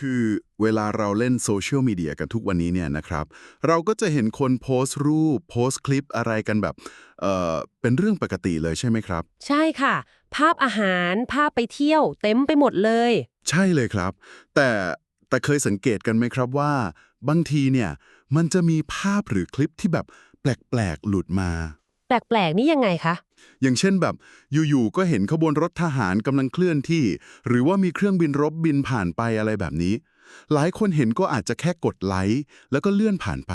คือเวลาเราเล่นโซเชียลมีเดียกันทุกวันนี้เนี่ยนะครับ เราก็จะเห็นคนโพสต์รูป โพสต์คลิปอะไรกันแบบเอ่อเป็นเรื่องปกติเลยใช่ไหมครับ ใช่ค่ะ ภาพอาหารภาพไปเที่ยว เต็มไปหมดเลย ใช่เลยครับ แต่แต่เคยสังเกตกันไหมครับว่า บางทีเนี่ยมันจะมีภาพหรือคลิปที่แบบแปลกๆหลุดมา แปลกๆนี่ยังไงคะ อย่างเช่นแบบอยู่ๆก็เห็นขบวนรถทหารกำลังเคลื่อนที่ หรือว่ามีเครื่องบินรบบินผ่านไปอะไรแบบนี้ หลายคนเห็นก็อาจจะแค่กดไลค์แล้วก็เลื่อนผ่านไป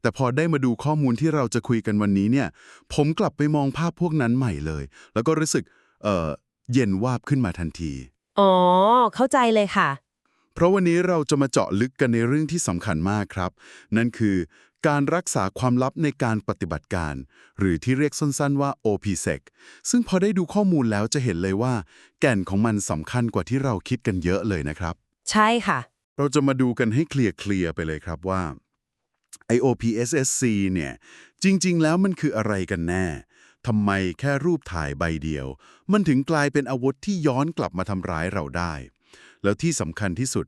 แต่พอได้มาดูข้อมูลที่เราจะคุยกันวันนี้เนี่ย ผมกลับไปมองภาพพวกนั้นใหม่เลย แล้วก็รู้สึกเอ่อเย็นวาบขึ้นมาทันที อ๋อ เข้าใจเลยค่ะ เพราะวันนี้เราจะมาเจาะลึกกันในเรื่องที่สำคัญมากครับ นั่นคือการรักษาความลับในการปฏิบัติการ หรือที่เรียกสั้นๆว่า OPSEC ซึ่งพอได้ดูข้อมูลแล้วจะเห็นเลยว่า แก่นของมันสำคัญกว่าที่เราคิดกันเยอะเลยนะครับ ใช่ค่ะ เราจะมาดูกันให้เคลียร์เคลียร์ไปเลยครับว่า IOPSSC เนี่ย จริง ๆ แล้วมันคืออะไรกันแน่ทำไมแค่รูปถ่ายใบเดียว มันถึงกลายเป็นอาวุธที่ย้อนกลับมาทำร้ายเราได้ แล้วที่สำคัญที่สุด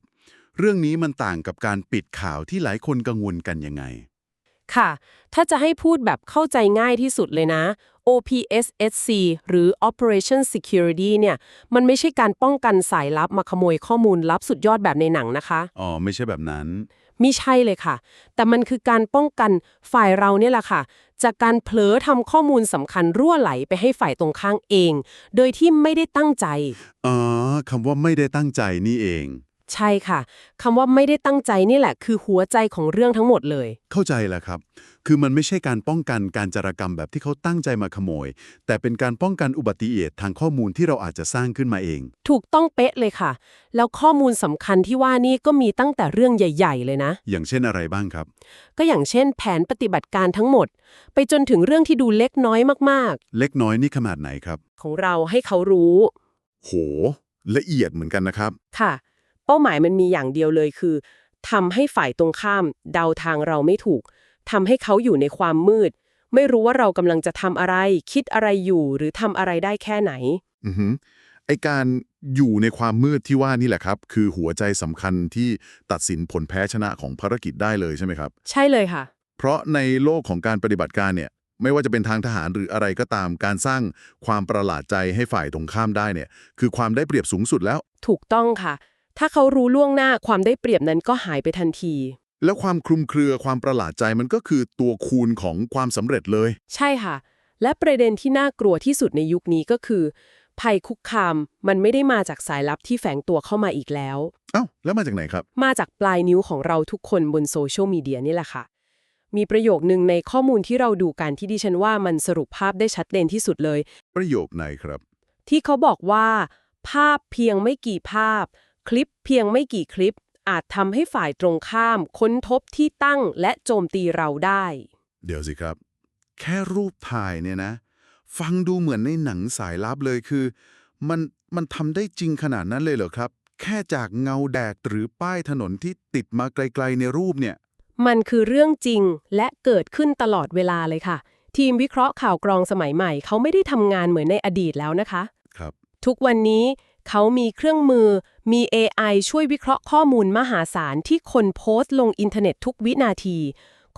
เรื่องนี้มันต่างกับการปิดข่าวที่หลายคนกังวลกันยังไง ค่ะ ถ้าจะให้พูดแบบเข้าใจง่ายที่สุดเลยนะ OPSSC หรือ Operation Security เนี่ยมันไม่ใช่การป้องกันสายลับมาขโมยข้อมูลลับสุดยอดแบบในหนังนะคะ อ๋อ ไม่ใช่แบบนั้น มิใช่เลยค่ะ แต่มันคือการป้องกันฝ่ายเราเนี่ยแหละค่ะ จากการเผลอทำข้อมูลสำคัญรั่วไหลไปให้ฝ่ายตรงข้างเอง โดยที่ไม่ได้ตั้งใจ อ๋อคำว่าไม่ได้ตั้งใจนี่เอง ใช่ค่ะคำว่าไม่ได้ตั้งใจนี่แหละ คือหัวใจของเรื่องทั้งหมดเลย เข้าใจแล้วครับ คือมันไม่ใช่การป้องกันการจารกรรมแบบที่เขาตั้งใจมาขโมย แต่เป็นการป้องกันอุบัติเหตุทางข้อมูลที่เราอาจจะสร้างขึ้นมาเอง ถูกต้องเป๊ะเลยค่ะ แล้วข้อมูลสำคัญที่ว่านี่ก็มีตั้งแต่เรื่องใหญ่ ๆ เลยนะ อย่างเช่นอะไรบ้างครับ ก็อย่างเช่น แผนปฏิบัติการทั้งหมด ไปจนถึงเรื่องที่ดูเล็กน้อยมากเล็กน้อยนี่ขนาดไหนครับ ๆ ของเราให้เขารู้ โห ละเอียดเหมือนกันนะครับ ค่ะ เป้าหมายมันมีอย่างเดียวเลยคือทำให้ฝ่ายตรงข้าม เดาทางเราไม่ถูกทำให้เขาอยู่ในความมืด ไม่รู้ว่าเรากำลังจะทำอะไร คิดอะไรอยู่หรือทำอะไรได้แค่ไหน อือฮึไอการอยู่ในความมืดที่ว่านี่แหละครับ คือหัวใจสำคัญที่ตัดสินผลแพ้ชนะของภารกิจได้เลยใช่ไหมครับ ใช่เลยค่ะ เพราะในโลกของการปฏิบัติการเนี่ยไม่ว่าจะเป็นทางทหารหรืออะไรก็ตามการสร้างความประหลาดใจให้ฝ่ายตรงข้ามได้เนี่ย คือความได้เปรียบสูงสุดแล้ว ถูกต้องค่ะ ถ้าเขารู้ล่วงหน้าความได้เปรียบนั้นก็หายไปทันที แล้วความคลุมเครือความประหลาดใจมันก็คือตัวคูณของความสำเร็จเลย ใช่ค่ะ และประเด็นที่น่ากลัวที่สุดในยุคนี้ก็คือ ภัยคุกคามมันไม่ได้มาจากสายลับที่แฝงตัวเข้ามาอีกแล้ว เอ้า แล้วมาจากไหนครับ มาจากปลายนิ้วของเราทุกคนบนโซเชียลมีเดียนี่แหละค่ะ มีประโยคนึงในข้อมูลที่เราดูกันที่ดิฉันว่ามันสรุปภาพได้ชัดเจนที่สุดเลย ประโยคไหนครับ ที่เขาบอกว่า ภาพเพียงไม่กี่ภาพ คลิปเพียงไม่กี่คลิป อาจทำให้ฝ่ายตรงข้าม ค้นทบที่ตั้งและโจมตีเราได้ เดี๋ยวสิครับ แค่รูปถ่ายเนี่ยนะ ฟังดูเหมือนในหนังสายลับเลยคือ มันมันทำได้จริงขนาดนั้นเลยเหรอครับ แค่จากเงาแดดหรือป้ายถนนที่ติดมาไกลๆในรูปเนี่ย มันคือเรื่องจริงและเกิดขึ้นตลอดเวลาเลยค่ะ ทีมวิเคราะห์ข่าวกรองสมัยใหม่ เขาไม่ได้ทำงานเหมือนในอดีตแล้วนะคะ ครับ ทุกวันนี้ เขามีเครื่องมือ มี AI ช่วยวิเคราะห์ข้อมูลมหาศาลที่คนโพสต์ลงอินเทอร์เน็ตทุกวินาที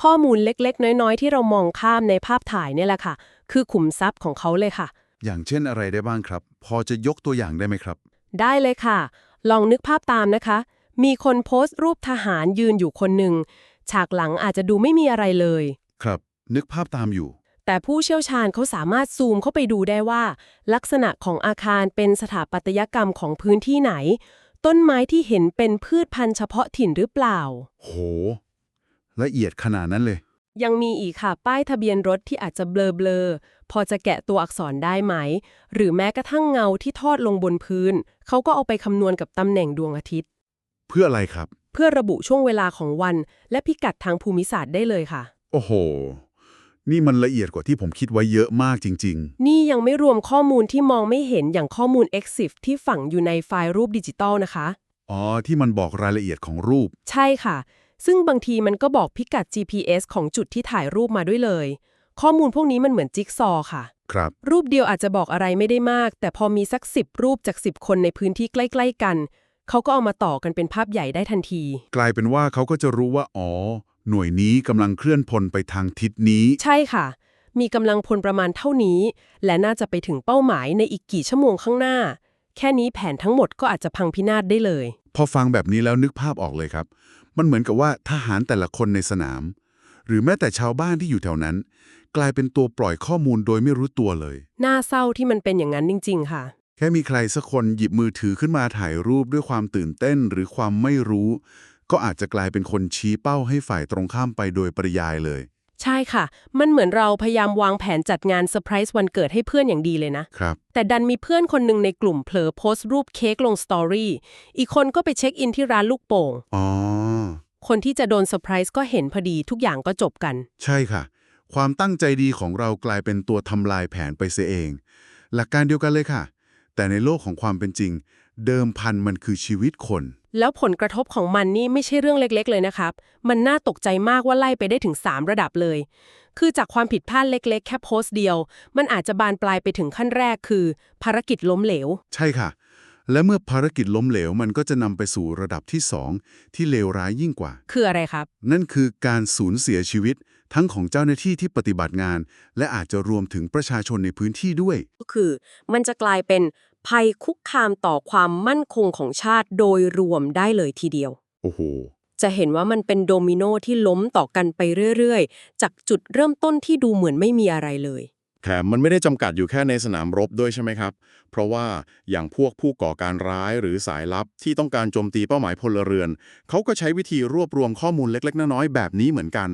ข้อมูลเล็กๆ น้อยๆ ที่เรามองข้ามในภาพถ่ายเนี่ยแหละค่ะ คือขุมทรัพย์ของเขาเลยค่ะ อย่างเช่นอะไรได้บ้างครับ พอจะยกตัวอย่างได้ไหมครับ ได้เลยค่ะ ลองนึกภาพตามนะคะ มีคนโพสต์รูปทหารยืนอยู่คนหนึ่ง ฉากหลังอาจจะดูไม่มีอะไรเลย ครับ นึกภาพตามอยู่ แต่ผู้เชี่ยวชาญเขาสามารถซูมเข้าไปดูได้ว่า ลักษณะของอาคารเป็นสถาปัตยกรรมของพื้นที่ไหน ต้นไม้ที่เห็นเป็นพืชพันธุ์เฉพาะถิ่นหรือเปล่า โห ละเอียดขนาดนั้นเลย ยังมีอีกค่ะ ป้ายทะเบียนรถที่อาจจะเบลอเบลอๆพอจะแกะตัวอักษรได้ไหม หรือแม้กระทั่งเงาที่ทอดลงบนพื้น เขาก็เอาไปคำนวณกับตำแหน่งดวงอาทิตย์ เพื่ออะไรครับ เพื่อระบุช่วงเวลาของวัน และพิกัดทางภูมิศาสตร์ได้เลยค่ะ โอ้โห นี่มันละเอียดกว่าที่ผมคิดไว้เยอะมากจริงนี่ยังไม่รวมข้อมูลที่มองไม่เห็นอย่างข้อมูล EXIF ที่ฝังอยู่ในไฟล์รูปดิจิตอลนะคะๆอ๋อ ที่มันบอกรายละเอียดของรูป ใช่ค่ะ ซึ่งบางทีมันก็บอกพิกัด GPS ของจุดที่ถ่ายรูปมาด้วยเลย ข้อมูลพวกนี้มันเหมือนจิ๊กซอว์ค่ะ ครับ รูปเดียวอาจจะบอกอะไรไม่ได้มาก แต่พอมีสักสิบรูปจากสิบคนในพื้นที่ใกล้ ๆ กัน เขาก็เอามาต่อกันเป็นภาพใหญ่ได้ทันที กลายเป็นว่าเขาก็จะรู้ว่า อ๋อ หน่วยนี้กำลังเคลื่อนพลไปทางทิศนี้ ใช่ค่ะ มีกำลังพลประมาณเท่านี้ และน่าจะไปถึงเป้าหมายในอีกกี่ชั่วโมงข้างหน้า แค่นี้แผนทั้งหมดก็อาจจะพังพินาศได้เลย พอฟังแบบนี้แล้วนึกภาพออกเลยครับ มันเหมือนกับว่าทหารแต่ละคนในสนาม หรือแม้แต่ชาวบ้านที่อยู่แถวนั้น กลายเป็นตัวปล่อยข้อมูลโดยไม่รู้ตัวเลย น่าเศร้าที่มันเป็นอย่างนั้นจริง ๆ ค่ะ แค่มีใครสักคนหยิบมือถือขึ้นมาถ่ายรูปด้วยความตื่นเต้นหรือความไม่รู้ ก็อาจจะกลายเป็นคนชี้เป้าให้ฝ่ายตรงข้ามไปโดยปริยายเลย ใช่ค่ะ มันเหมือนเราพยายามวางแผนจัดงานเซอร์ไพรส์วันเกิดให้เพื่อนอย่างดีเลยนะ ครับ แต่ดันมีเพื่อนคนหนึ่งในกลุ่มเผลอโพสต์รูปเค้กลงสตอรี่อีกคนก็ไปเช็คอินที่ร้านลูกโป่งอ๋อ คนที่จะโดนเซอร์ไพรส์ก็เห็นพอดีทุกอย่างก็จบกัน ใช่ค่ะ ความตั้งใจดีของเรากลายเป็นตัวทำลายแผนไปเสียเอง หลักการเดียวกันเลยค่ะ แต่ในโลกของความเป็นจริง เดิมพันมันคือชีวิตคน แล้วผลกระทบของมันนี่ไม่ใช่เรื่องเล็กๆ เลยนะครับ มันน่าตกใจมากว่าไล่ไปได้ถึง 3 ระดับเลย คือจากความผิดพลาดเล็ก ๆ แค่โพสต์เดียว มันอาจจะบานปลายไปถึงขั้นแรกคือ ภารกิจล้มเหลว ใช่ค่ะ และเมื่อภารกิจล้มเหลวมันก็จะนำไปสู่ระดับที่สองที่เลวร้ายยิ่งกว่า คืออะไรครับ นั่นคือการสูญเสียชีวิต ทั้งของเจ้าหน้าที่ที่ปฏิบัติงาน และอาจจะรวมถึงประชาชนในพื้นที่ด้วย ก็คือมันจะกลายเป็น ภัยคุกคามต่อความมั่นคงของชาติโดยรวมได้เลยทีเดียว โอ้โห จะเห็นว่ามันเป็นโดมิโนที่ล้มต่อกันไปเรื่อยๆ จากจุดเริ่มต้นที่ดูเหมือนไม่มีอะไรเลยแถมมันไม่ได้จำกัดอยู่แค่ในสนามรบด้วยใช่ไหมครับ เพราะว่าอย่างพวกผู้ก่อการร้ายหรือสายลับที่ต้องการโจมตีเป้าหมายพลเรือน เขาก็ใช้วิธีรวบรวมข้อมูลเล็ก ๆ น้อยๆแบบนี้เหมือนกัน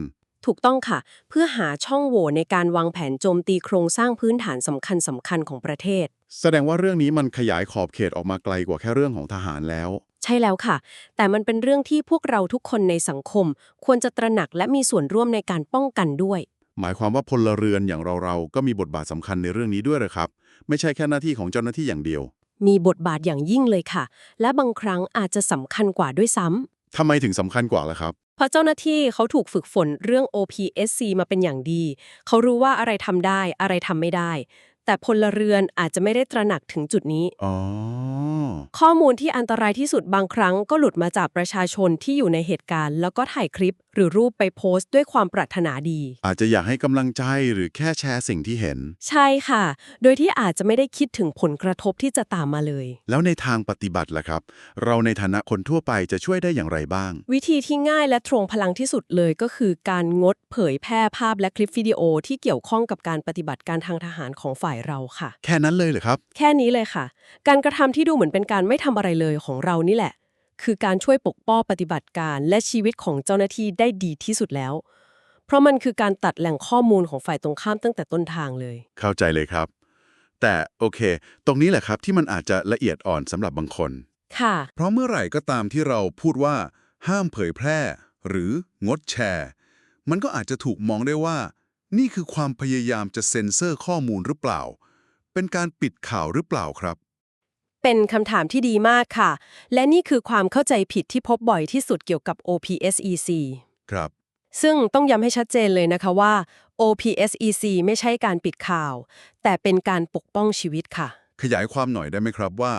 ถูกต้องค่ะ เพื่อหาช่องโหว่ในการวางแผนโจมตีโครงสร้างพื้นฐานสำคัญสำคัญของประเทศ แสดงว่าเรื่องนี้มันขยายขอบเขตออกมาไกลกว่าแค่เรื่องของทหารแล้ว ใช่แล้วค่ะ แต่มันเป็นเรื่องที่พวกเราทุกคนในสังคม ควรจะตระหนักและมีส่วนร่วมในการป้องกันด้วย หมายความว่าพลเรือนอย่างเราๆก็มีบทบาทสำคัญในเรื่องนี้ด้วยเหรอครับ ไม่ใช่แค่หน้าที่ของเจ้าหน้าที่อย่างเดียวมีบทบาทอย่างยิ่งเลยค่ะ และบางครั้งอาจจะสำคัญกว่าด้วยซ้ำ ทำไมถึงสำคัญกว่าล่ะครับ เพราะเจ้าหน้าที่เขาถูกฝึกฝนเรื่อง OPSC มาเป็นอย่างดี เขารู้ว่าอะไรทำได้ อะไรทำไม่ได้ แต่พลเรือนอาจจะไม่ได้ตระหนักถึงจุดนี้ อ๋อ ข้อมูลที่อันตรายที่สุดบางครั้งก็หลุดมาจากประชาชนที่อยู่ในเหตุการณ์ แล้วก็ถ่ายคลิป หรือรูปไปโพสต์ด้วยความปรารถนาดี อาจจะอยากให้กำลังใจหรือแค่แชร์สิ่งที่เห็น ใช่ค่ะ โดยที่อาจจะไม่ได้คิดถึงผลกระทบที่จะตามมาเลย แล้วในทางปฏิบัติล่ะครับ เราในฐานะคนทั่วไปจะช่วยได้อย่างไรบ้าง วิธีที่ง่ายและตรงพลังที่สุดเลยก็คือการงดเผยแพร่ภาพและคลิปวิดีโอที่เกี่ยวข้องกับการปฏิบัติการทางทหารของฝ่ายเราค่ะ แค่นั้นเลยเหรอครับ แค่นี้เลยค่ะ การกระทำที่ดูเหมือนเป็นการไม่ทำอะไรเลยของเรานี่แหละ คือการช่วยปกป้องปฏิบัติการ และชีวิตของเจ้าหน้าที่ได้ดีที่สุดแล้ว เพราะมันคือการตัดแหล่งข้อมูลของฝ่ายตรงข้ามตั้งแต่ต้นทางเลย เข้าใจเลยครับ แต่โอเค ตรงนี้แหละครับที่มันอาจจะละเอียดอ่อนสำหรับบางคน ค่ะ เพราะเมื่อไหร่ก็ตามที่เราพูดว่า ห้ามเผยแพร่ หรืองดแชร์ มันก็อาจจะถูกมองได้ว่า นี่คือความพยายามจะเซ็นเซอร์ข้อมูลหรือเปล่า เป็นการปิดข่าวหรือเปล่าครับ เป็นคำถามที่ดีมากค่ะ และนี่คือความเข้าใจผิดที่พบบ่อยที่สุดเกี่ยวกับ OPSEC ครับ ซึ่งต้องย้ำให้ชัดเจนเลยนะคะว่า OPSEC ไม่ใช่การปิดข่าว แต่เป็นการปกป้องชีวิตค่ะ ขยายความหน่อยได้ไหมครับว่า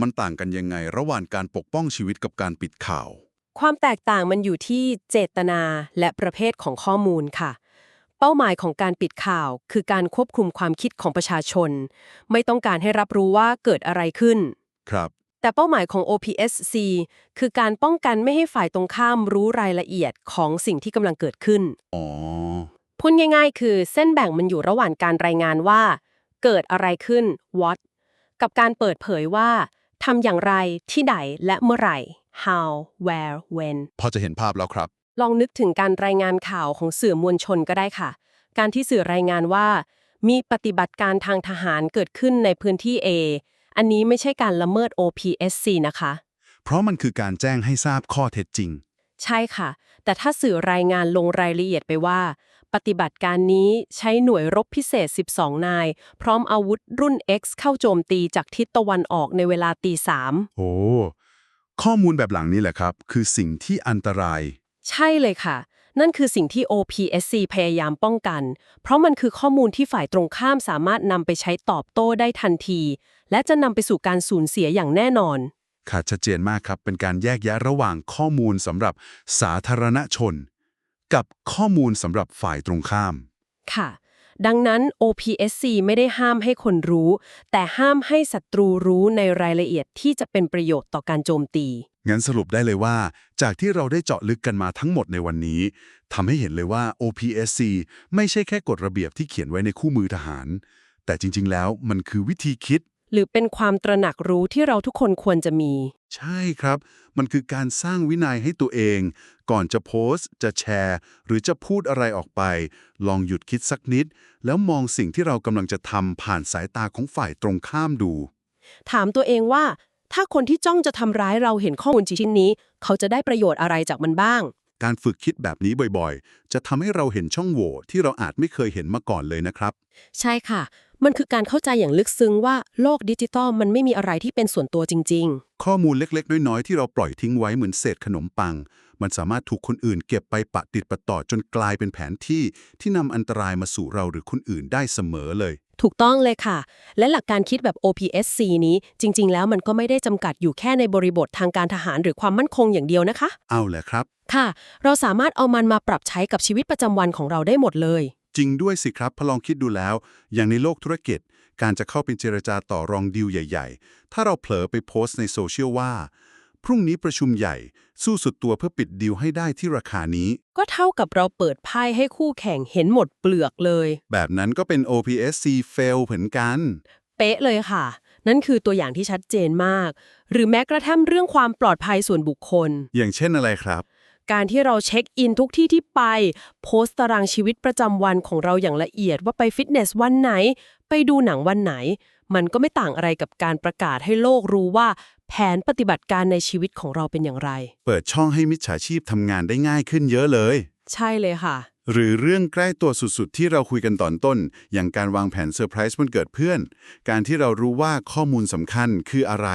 มันต่างกันยังไงระหว่างการปกป้องชีวิตกับการปิดข่าว ความแตกต่างมันอยู่ที่เจตนาและประเภทของข้อมูลค่ะเป้าหมายของการปิดข่าว คือการควบคุมความคิดของประชาชน ไม่ต้องการให้รับรู้ว่าเกิดอะไรขึ้น ครับ แต่เป้าหมายของ OPSC คือการป้องกันไม่ให้ฝ่ายตรงข้ามรู้รายละเอียดของสิ่งที่กำลังเกิดขึ้นอ๋อพูดง่าย ๆ คือเส้นแบ่งมันอยู่ระหว่างการรายงานว่า เกิดอะไรขึ้น what กับการเปิดเผยว่าทำอย่างไรที่ใดและเมื่อไหร่ how where when พอจะเห็นภาพแล้วครับ ลองนึกถึงการรายงานข่าวของสื่อมวลชนก็ได้ค่ะ การที่สื่อรายงานว่า มีปฏิบัติการทางทหารเกิดขึ้นในพื้นที่ A อันนี้ไม่ใช่การละเมิด OPSC นะคะ เพราะมันคือการแจ้งให้ทราบข้อเท็จจริง ใช่ค่ะ แต่ถ้าสื่อรายงานลงรายละเอียดไปว่า ปฏิบัติการนี้ใช้หน่วยรบพิเศษ 12 นาย พร้อมอาวุธรุ่น X เข้าโจมตีจากทิศตะวันออกในเวลาตีสามโอ้ข้อมูลแบบหลังนี้แหละครับ คือสิ่งที่อันตราย ใช่เลยค่ะ นั่นคือสิ่งที่ OPSC พยายามป้องกัน เพราะมันคือข้อมูลที่ฝ่ายตรงข้ามสามารถนำไปใช้ตอบโต้ได้ทันที และจะนำไปสู่การสูญเสียอย่างแน่นอนขาดชัดเจนมากครับ เป็นการแยกแยะระหว่างข้อมูลสำหรับสาธารณชน กับข้อมูลสำหรับฝ่ายตรงข้าม ค่ะ ดังนั้น OPSC ไม่ได้ห้ามให้คนรู้ แต่ห้ามให้ศัตรูรู้ในรายละเอียดที่จะเป็นประโยชน์ต่อการโจมตี งั้นสรุปได้เลยว่า จากที่เราได้เจาะลึกกันมาทั้งหมดในวันนี้ทำให้เห็นเลยว่า OPSC ไม่ใช่แค่กฎระเบียบที่เขียนไว้ในคู่มือทหาร แต่จริง ๆ แล้วมันคือวิธีคิด หรือเป็นความตระหนักรู้ที่เราทุกคนควรจะมี ใช่ครับ มันคือการสร้างวินัยให้ตัวเอง ก่อนจะโพสต์ จะแชร์ หรือจะพูดอะไรออกไป ลองหยุดคิดสักนิด แล้วมองสิ่งที่เรากำลังจะทำผ่านสายตาของฝ่ายตรงข้ามดู ถามตัวเองว่า ถ้าคนที่จ้องจะทำร้ายเราเห็นข้อมูลชิ้นนี้ เขาจะได้ประโยชน์อะไรจากมันบ้าง การฝึกคิดแบบนี้บ่อยๆ จะทำให้เราเห็นช่องโหว่ที่เราอาจไม่เคยเห็นมาก่อนเลยนะครับ ใช่ค่ะ มันคือการเข้าใจอย่างลึกซึ้งว่าโลกดิจิตอลมันไม่มีอะไรที่เป็นส่วนตัวจริง ข้อมูลเล็กๆ น้อยๆ ที่เราปล่อยทิ้งไว้เหมือนเศษขนมปัง มันสามารถถูกคนอื่นเก็บไปปะติดปะต่อจนกลายเป็นแผนที่ที่นำอันตรายมาสู่เราหรือคนอื่นได้เสมอเลยๆ ถูกต้องเลยค่ะ และหลักการคิดแบบ OPSC นี้จริง ๆ แล้วมันก็ไม่ได้จำกัดอยู่แค่ในบริบททางการทหารหรือความมั่นคงอย่างเดียวนะคะ เอาแหละครับ ค่ะ เราสามารถเอามันมาปรับใช้กับชีวิตประจำวันของเราได้หมดเลย จริงด้วยสิครับพอลองคิดดูแล้ว อย่างในโลกธุรกิจ การจะเข้าเป็นเจรจาต่อรองดีลใหญ่ ๆ ถ้าเราเผลอไปโพสต์ในโซเชียลว่า พรุ่งนี้ประชุมใหญ่ สู้สุดตัวเพื่อปิดดีลให้ได้ที่ราคานี้ ก็เท่ากับเราเปิดไพ่ให้คู่แข่งเห็นหมดเปลือกเลย แบบนั้นก็เป็น OPSC fail เหมือนกัน เป๊ะเลยค่ะ นั่นคือตัวอย่างที่ชัดเจนมาก หรือแม้กระทั่งเรื่องความปลอดภัยส่วนบุคคล อย่างเช่นอะไรครับ การที่เราเช็คอินทุกที่ที่ไป โพสต์ตารางชีวิตประจำวันของเราอย่างละเอียดว่าไปฟิตเนสวันไหน ไปดูหนังวันไหนมันก็ไม่ต่างอะไรกับการประกาศให้โลกรู้ว่า แผนปฏิบัติการในชีวิตของเราเป็นอย่างไร เปิดช่องให้มิจฉาชีพทำงานได้ง่ายขึ้นเยอะเลย ใช่เลยค่ะ หรือเรื่องใกล้ตัวสุดๆ ที่เราคุยกันตอนต้น อย่างการวางแผนเซอร์ไพรส์วันเกิดเพื่อน การที่เรารู้ว่าข้อมูลสำคัญคืออะไร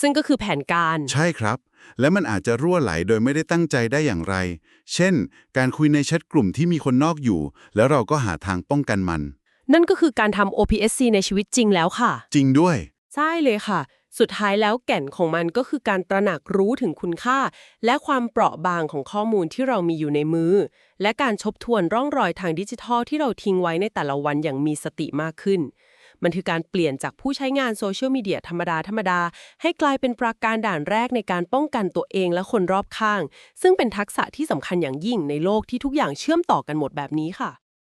ซึ่งก็คือแผนการ ใช่ครับ และมันอาจจะรั่วไหลโดยไม่ได้ตั้งใจได้อย่างไร เช่น การคุยในแชทกลุ่มที่มีคนนอกอยู่ แล้วเราก็หาทางป้องกันมัน นั่นก็คือการทำ OPSC ในชีวิตจริงแล้วค่ะ จริงด้วย ใช่เลยค่ะ สุดท้ายแล้วแก่นของมันก็คือการตระหนักรู้ถึงคุณค่า และความเปราะบางของข้อมูลที่เรามีอยู่ในมือ และการทบทวนร่องรอยทางดิจิทัลที่เราทิ้งไว้ในแต่ละวันอย่างมีสติมากขึ้น มันคือการเปลี่ยนจากผู้ใช้งานโซเชียลมีเดียธรรมดาธรรมดา ให้กลายเป็นปราการด่านแรกในการป้องกันตัวเองและคนรอบข้าง ซึ่งเป็นทักษะที่สำคัญอย่างยิ่งในโลกที่ทุกอย่างเชื่อมต่อกันหมดแบบนี้ค่ะ